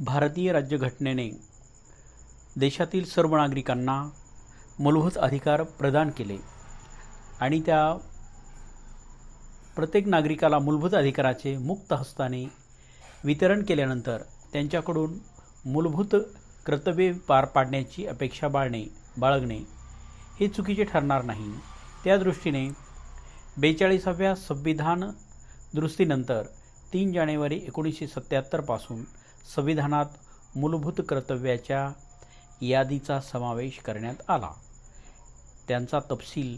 भारतीय राज्यघटनेने देशातील सर्व नागरिकांना मूलभूत अधिकार प्रदान केले आणि त्या प्रत्येक नागरिकाला मूलभूत अधिकाराचे मुक्त हस्ताने वितरण केल्यानंतर त्यांच्याकडून मूलभूत कर्तव्ये पार पाडण्याची अपेक्षा बाळणे बाळगणे हे चुकीचे ठरणार नाही. त्या दृष्टीने बेचाळीसाव्या संविधान दुरुस्तीनंतर तीन जानेवारी एकोणीसशे सत्त्याहत्तरपासून संविधानात मूलभूत कर्तव्याच्या यादीचा समावेश करण्यात आला. त्यांचा तपशील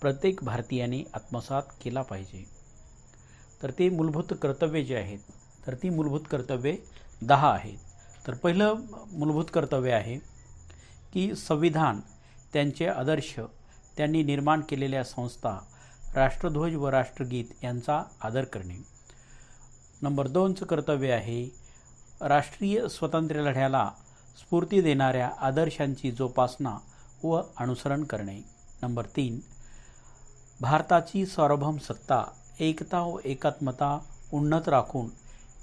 प्रत्येक भारतीयाने आत्मसात केला पाहिजे. तर ते मूलभूत कर्तव्ये जे आहेत तर ती मूलभूत कर्तव्ये दहा आहेत. तर पहिलं मूलभूत कर्तव्य आहे की संविधान त्यांचे आदर्श त्यांनी निर्माण केलेल्या संस्था राष्ट्रध्वज व राष्ट्रगीत यांचा आदर करणे. नंबर दोनचं कर्तव्य आहे राष्ट्रीय स्वातंत्र्य लढ्याला स्फूर्ती देणाऱ्या आदर्शांची जोपासना व अनुसरण करणे. नंबर तीन भारताची सार्वभौम सत्ता एकता व एकात्मता उन्नत राखून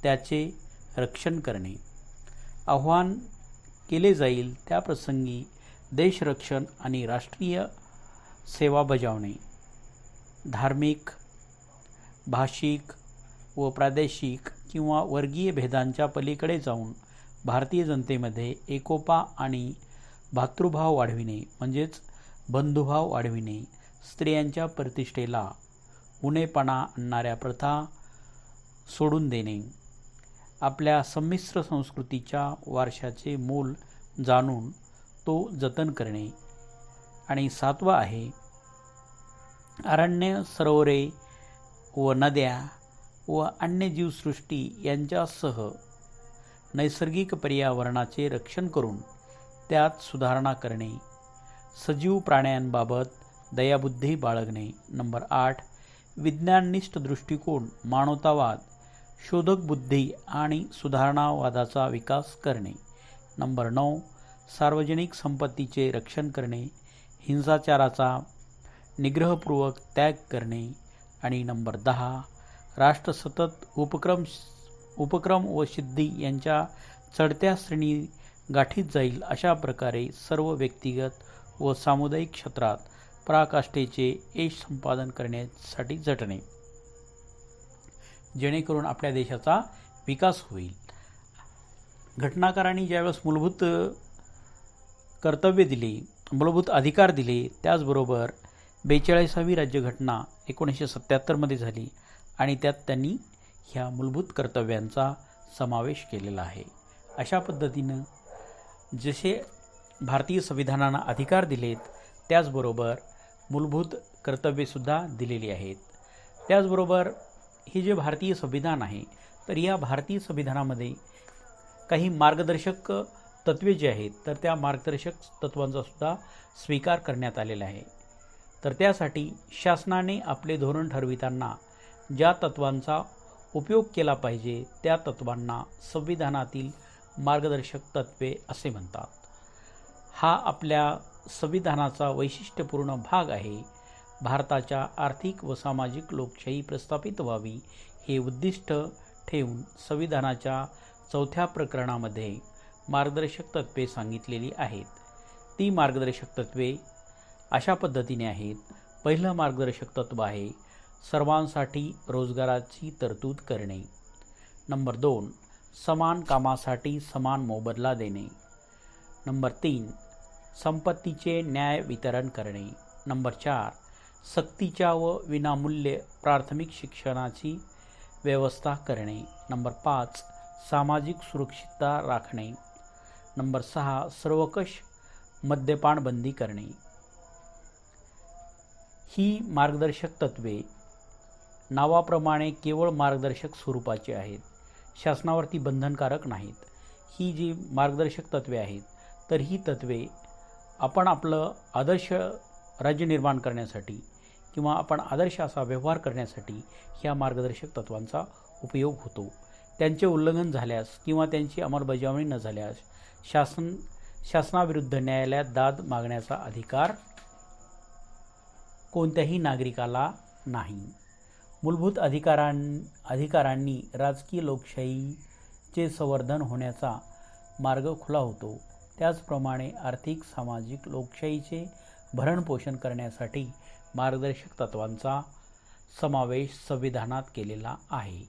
त्याचे रक्षण करणे. आव्हान केले जाईल त्या प्रसंगी देशरक्षण आणि राष्ट्रीय सेवा बजावणे. धार्मिक भाषिक व प्रादेशिक किंवा वर्गीय भेदांच्या पलीकडे जाऊन भारतीय जनतेमध्ये एकोपा आणि भातृभाव वाढविणे म्हणजेच बंधुभाव वाढविणे स्त्रियांच्या प्रतिष्ठेला उणेपणा आणणाऱ्या प्रथा सोडून देणे. आपल्या संमिश्र संस्कृतीच्या वारशाचे मोल जाणून तो जतन करणे. आणि सातवा आहे अरण्य सरोवरे व नद्या व अन्य जीवसृष्टी यांच्यासह नैसर्गिक पर्यावरणाचे रक्षण करून त्यात सुधारणा करणे सजीव प्राण्यांबाबत दयाबुद्धी बाळगणे. नंबर आठ विज्ञाननिष्ठ दृष्टिकोन मानवतावाद शोधक बुद्धी आणि सुधारणावादाचा विकास करणे. नंबर नऊ सार्वजनिक संपत्तीचे रक्षण करणे हिंसाचाराचा निग्रहपूर्वक त्याग करणे. आणि नंबर दहा राष्ट्र सतत उपक्रम उपक्रम व सिद्धी यांच्या चढत्या श्रेणी गाठीत जाईल अशा प्रकारे सर्व व्यक्तिगत व सामुदायिक क्षेत्रात पराकाष्ठेचे यश संपादन करण्यासाठी झटणे. जेणेकरून आपल्या देशाचा विकास होईल. घटनाकारांनी ज्यावेळेस मूलभूत कर्तव्य दिली मूलभूत अधिकार दिले त्याचबरोबर बेचाळीसावी राज्यघटना एकोणीसशे सत्त्याहत्तरमध्ये झाली. आणि त्यात त्यांनी ह्या मूलभूत कर्तव्यांचा समावेश केलेला आहे. अशा पद्धतीनं जसे भारतीय संविधानानं अधिकार दिलेत त्याचबरोबर मूलभूत कर्तव्येसुद्धा दिलेली आहेत. त्याचबरोबर हे जे भारतीय संविधान आहे तर या भारतीय संविधानामध्ये काही मार्गदर्शक तत्वे जे आहेत तर त्या मार्गदर्शक तत्वांचा सुद्धा स्वीकार करण्यात आलेला आहे. तर त्यासाठी शासनाने आपले धोरण ठरविताना ज्या तत्वांचा उपयोग केला पाहिजे त्या तत्वांना संविधानातील मार्गदर्शक तत्वे असे म्हणतात. हा आपल्या संविधानाचा वैशिष्ट्यपूर्ण भाग आहे. भारताच्या आर्थिक व सामाजिक लोकशाही प्रस्थापित व्हावी हे उद्दिष्ट ठेवून संविधानाच्या चौथ्या प्रकरणामध्ये मार्गदर्शक तत्वे सांगितलेली आहेत. ती मार्गदर्शक तत्वे अशा पद्धतीने आहेत. पहिलं मार्गदर्शक तत्व आहे सर्वांसाठी रोजगाराची तरतूद करणे. नंबर दोन समान कामासाठी समान मोबदला देणे. नंबर तीन संपत्तीचे न्याय वितरण करणे. नंबर चार सक्तीच्या व विनामूल्य प्राथमिक शिक्षणाची व्यवस्था करणे. नंबर पाच सामाजिक सुरक्षितता राखणे. नंबर सहा सर्वकष मद्यपान बंदी करणे. ही मार्गदर्शक तत्वे नावाप्रमाणे केवळ मार्गदर्शक स्वरूपाचे आहेत. शासनावरती बंधनकारक नाहीत. ही जी मार्गदर्शक तत्वे आहेत तर ही तत्वे आपण आपलं आदर्श राज्य निर्माण करण्यासाठी किंवा आपण आदर्श असा व्यवहार करण्यासाठी ह्या मार्गदर्शक तत्वांचा उपयोग होतो. त्यांचे उल्लंघन झाल्यास किंवा त्यांची अंमलबजावणी न झाल्यास शासन शासनाविरुद्ध न्यायालयात दाद मागण्याचा अधिकार कोणत्याही नागरिकाला नाही. मूलभूत अधिकारां अधिकारांनी राजकीय लोकशाहीचे संवर्धन होण्याचा मार्ग खुला होतो. त्याचप्रमाणे आर्थिक सामाजिक लोकशाहीचे भरणपोषण करण्यासाठी मार्गदर्शक तत्वांचा समावेश संविधानात केलेला आहे.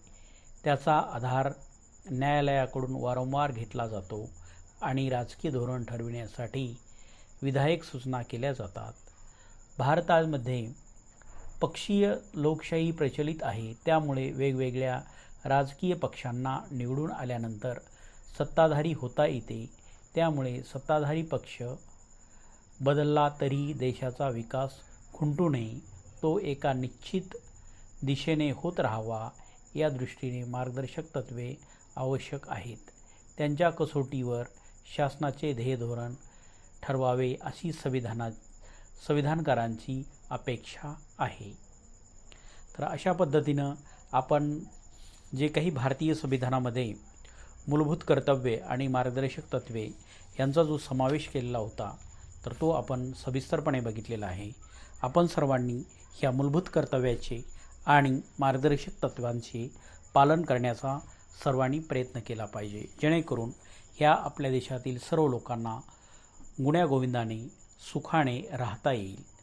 त्याचा आधार न्यायालयाकडून वारंवार घेतला जातो आणि राजकीय धोरण ठरविण्यासाठी विधायक सूचना केल्या जातात. भारतामध्ये पक्षीय लोकशाही प्रचलित आहे. त्यामुळे वेगवेगळ्या राजकीय पक्षांना निवडून आल्यानंतर सत्ताधारी होता येते. त्यामुळे सत्ताधारी पक्ष बदलला तरी देशाचा विकास खुंटू नये. तो एका निश्चित दिशेने होत राहावा या दृष्टीने मार्गदर्शक तत्त्वे आवश्यक आहेत. त्यांच्या कसोटीवर शासनाचे ध्येय धोरण ठरवावे अशी संविधाना संविधानकारांची अपेक्षा आहे. तर अशा पद्धतीनं आपण जे काही भारतीय संविधानामध्ये मूलभूत कर्तव्ये आणि मार्गदर्शक तत्त्वे यांचा जो समावेश केलेला होता तर तो आपण सविस्तरपणे बघितलेला आहे. आपण सर्वांनी ह्या मूलभूत कर्तव्याचे आणि मार्गदर्शक तत्त्वांचे पालन करण्याचा सर्वांनी प्रयत्न केला पाहिजे. जेणेकरून ह्या आपल्या देशातील सर्व लोकांना गुण्यागोविंदाने सुखाने राहता येईल.